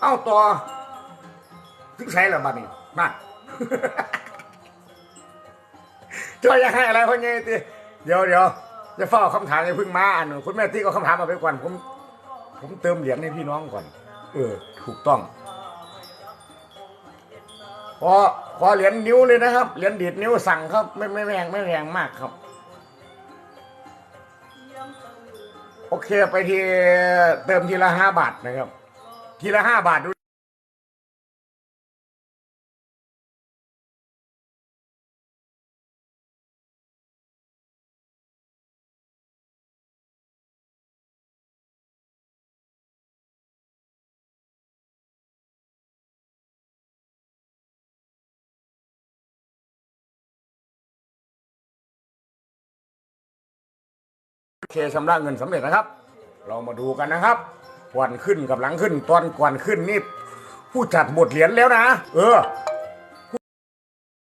เอ้าต่อถึงใช้ล้วบัดนี้มาจอยอยากให้อะไรพ่อใหญ่ติเดี๋ยวเดี๋ยวจะเฝ้าคำถามอย่าเพิ่งมาอ่านคุณแม่ที่ก็คำถามมาไปก่อนผม ผมเติมเหรียญให้พี่น้องก่อน เออ ถูกต้องขอขอเหรียญนิ้วเลยนะครับ เหรียญดีดนิ้วสั่งครับ ไม่ไม่แพงไม่แพงมากครับ โอเคไปทีเติมทีละห้าบาทนะครับ ทีละห้าบาทดูโอเคชำระเงินสำเร็จนะครับ เรามาดูกันนะครับ ก่อนขึ้นกับหลังขึ้น ตอนก่อนขึ้นนี่ผู้จัดหมดเหรียญแล้วนะ เออ